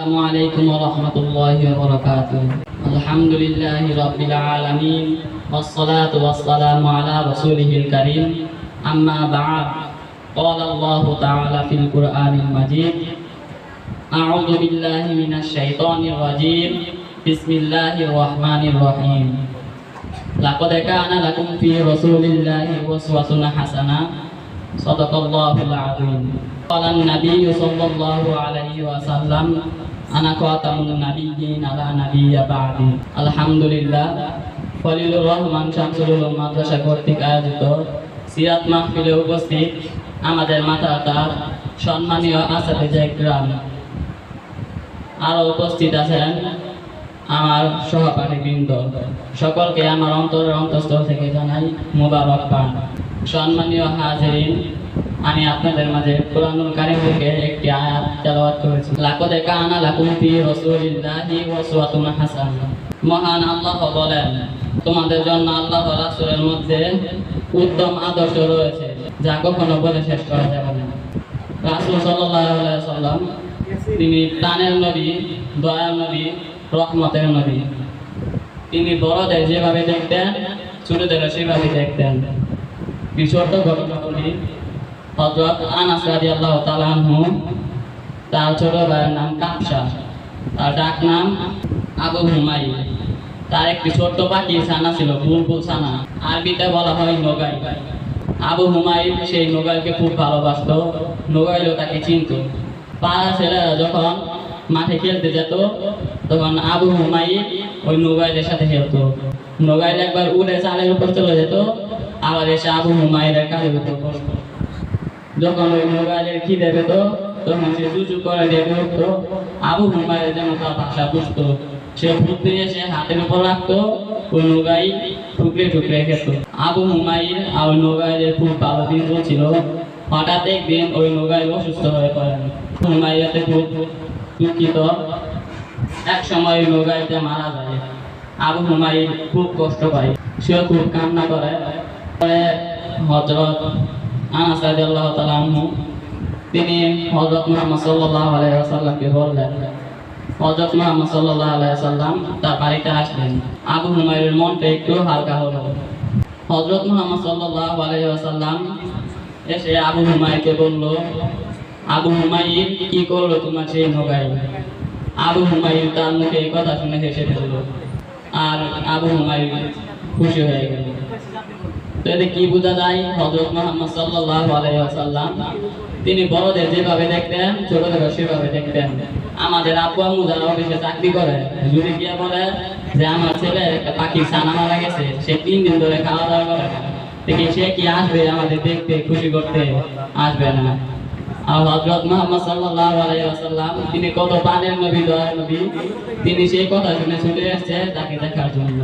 السلام عليكم ورحمة الله وبركاته. الحمد لله رب العالمين والصلاة والسلام على رسوله الكريم. أما بعد قال الله تعالى في القرآن المجيد أعوذ بالله من الشيطان الرجيم. بسم الله الرحمن الرحيم. لقد كان لكم في رسول الله أسوة حسنة صدق الله العظيم قال النبي صلى الله عليه وسلم أنا خاتم النبيين على نبي بعدي الحمد لله ফলিলুর রহমান শামসুল উলুম মাদ্রাসা কর্তৃক আয়োজিত সিরাত মাহফিলে উপস্থিত আমাদের মাতা তার সম্মানীয় আসাদিজা গ্রাম আরও উপস্থিত আছেন আমার সহপাঠীবৃন্দ সকলকে আমার অন্তরের অন্তঃস্থল থেকে জানাই মোবারক পান সম্মানীয় হাজিরিন, আমি আপনাদের মাঝে কোরআনুল কারিম থেকে একটি আয়াত তেলাওয়াত করেছি। লাকদে কানা লাকুম ফি রাসূলিল্লাহি উসওয়াতুন হাসানাহ মহান আল্লাহ বলেন, তোমাদের জন্য আল্লাহ রাসূলের মধ্যে উত্তম আদর্শ রয়েছে, যা কখনো বলে শেষ করা যাবে না। রাসূল সাল্লাল্লাহু আলাইহি সাল্লাম তিনি প্রাণের নবী দয়াল নবী, রহমতের নবী। তিনি বড়দের যেভাবে দেখতেন ছোটদের সেভাবে দেখতেন। ছোট্ট ঘটনা বলি হজরত আনাস রাদিয়াল্লাহু তাআলা আনহু, তার ছোট ভাইয়ের নাম কাপসা তার ডাক নাম আবু হুমাই তার একটি ছোট্ট পাখি ছানা ছিল, বুলবুল ছানা। আরবিতে বলা হয় নোগাই। আবু হুমায়ুন সেই নোগাইকে খুব ভালোবাসতো নোগাইলও তাকে চিনত। পাড়া ছেলেরা যখন মাঠে খেলতে যেত, তখন আবু হুমায়ুন ওই নোগাইলের সাথে খেলতো। নোগাইল একবার উড়ে চালের উপর চলে যেত আবার এসে আবু হুমায়ুনের কাজের উপর যখন ওই মোবাইলের খিদে পেত তখন সে চুচু করে দিয়ে উঠতো আবু হুমায়ুনের যেন তার ভাষা বুঝতো। সে বুদ্ধি এসে হাতের উপর রাখতো, ওই নোগাই ঠুকরে ঠুকরে খেত। আবু হুমায়ুন আর ওই নোগাইয়ের খুব ভালো দিন চলছিল। হঠাৎ একদিন ওই নোগাই অসুস্থ হয়ে পড়েন হুমায়ুতে খুব দুঃখিত। এক সময় ওই নোগাইতে মারা যায়। আবু হুমায়ুন খুব কষ্ট পায়। সে খুব কান্না করে। হজরত আনাস তাআলা আনহু, তিনি হযরত মুহাম্মদ সাল্লাল্লাহু আলাইহি ওয়াসাল্লামকে বললেন, হযরত মুহাম্মদ সাল্লাল্লাহু আলাইহি ওয়াসাল্লাম তার বাড়িতে আসলেন আবু হুমায়ুনের মনটা একটু হালকা হলো। হযরত মুহাম্মদ সাল্লাল্লাহু আলাইহি ওয়াসাল্লাম এসে আবু হুমায়ুনকে বলল, আবু হুমায়ুন, কি করল তোমার সেই নগাই? আবু হুমায়ুন তার মুখে এই কথা শুনে হেসে ফেলল। আর আবু হুমায়ুন খুশি হয়ে গেল। তো এতে কি বোঝা যায়? হযরত মুহাম্মদ আলাইহি তিনি বড়দের যেভাবে দেখতেন ছোটদের সেভাবে দেখতেন। আমাদের আব্বু আম্মু যারা অফিসে চাকরি করে যদি গিয়ে বলে যে আমার ছেলে একটা পাখি ছানা মারা গেছে, সে তিন দিন ধরে খাওয়া দাওয়া করে দেখি সে কি আসবে আমাদের দেখতে, খুশি করতে? আসবে না। আর হযরত মুহাম্মদ সাল্লাল্লাহু আলাইহি ওয়াসাল্লাম, তিনি কত পানের নবী, দয়ার নবী, তিনি সেই কথা শুনে ছুটে আসছে তাকে দেখার জন্য।